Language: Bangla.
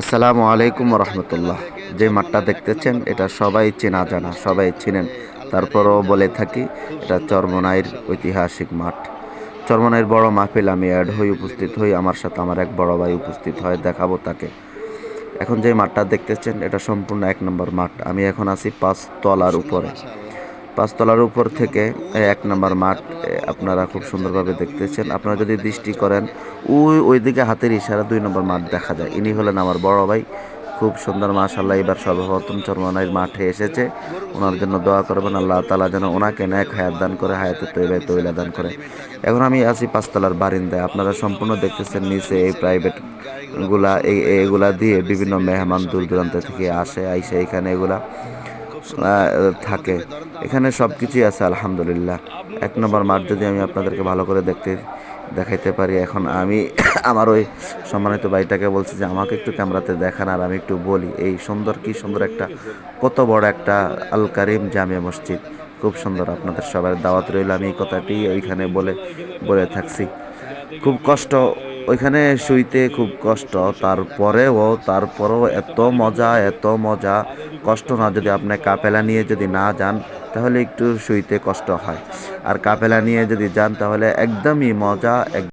আসসালামু আলাইকুম রহমতুল্লাহ যে মাঠটা দেখতেছেন, এটা সবাই চেনা জানা, সবাই চিনেন। তারপরও বলে থাকি, এটা চরমনাইয়ের ঐতিহাসিক মাঠ। চরমনাইয়ের বড় মাহফিল আমি অ্যাড হই, উপস্থিত হই, আমার সাথে আমার এক বড় ভাই উপস্থিত হয়, দেখাবো তাকে। এখন যে মাঠটা দেখতেছেন, এটা সম্পূর্ণ এক নম্বর মাঠ। আমি এখন আছি পাঁচ তলার উপরে। পাঁচতলার উপর থেকে এক নম্বর মাঠ আপনারা খুব সুন্দরভাবে দেখতেছেন। আপনারা যদি দৃষ্টি করেন, ওই, ওইদিকে হাতের ইশারা দুই নম্বর মাঠ দেখা যায়। ইনি হলেন আমার বড় ভাই। খুব সুন্দর মাশাল্লাহ এবার সর্বপ্রথম চরমানাইয়ের মাঠে এসেছে। ওনার জন্য দোয়া করবেন, আল্লাহ তালা যেন ওনাকে ন্যাক হায়াত দান করে, হায়াতে তৈবায় তৈলা দান করে। এখন আমি আছি পাঁচতলার বারিন্দায়। আপনারা সম্পূর্ণ দেখতেছেন নিচে এই প্রাইভেটগুলা এগুলা দিয়ে বিভিন্ন মেহমান দূর দূরান্ত থেকে আসে, আইসে এখানে এগুলা। থাকে। এখানে সব কিছুই আছে, আলহামদুলিল্লাহ। এক নম্বর মাঠ যদি আমি আপনাদেরকে ভালো করে দেখতে, দেখাইতে পারি, এখন আমি আমার ওই সম্মানিত ভাইটাকে বলছি যে, আমাকে একটু ক্যামেরাতে দেখান আর আমি একটু বলি, এই সুন্দর, কি সুন্দর একটা, কত বড় একটা আল কারিম জামিয়া মসজিদ। খুব সুন্দর আপনাদের সবার দাওয়াত রইল, আমি এই কথাটি ওইখানে বলে বলে থাকছি। খুব কষ্ট ওইখানে শুইতে খুব কষ্ট, তারপরেও তারপরেও এত মজা এত মজা। কষ্ট না যদি আপনি কাপেলা নিয়ে যদি না যান, তাহলে একটু শুইতে কষ্ট হয়। আর কাপেলা নিয়ে যদি যান, তাহলে একদমই মজা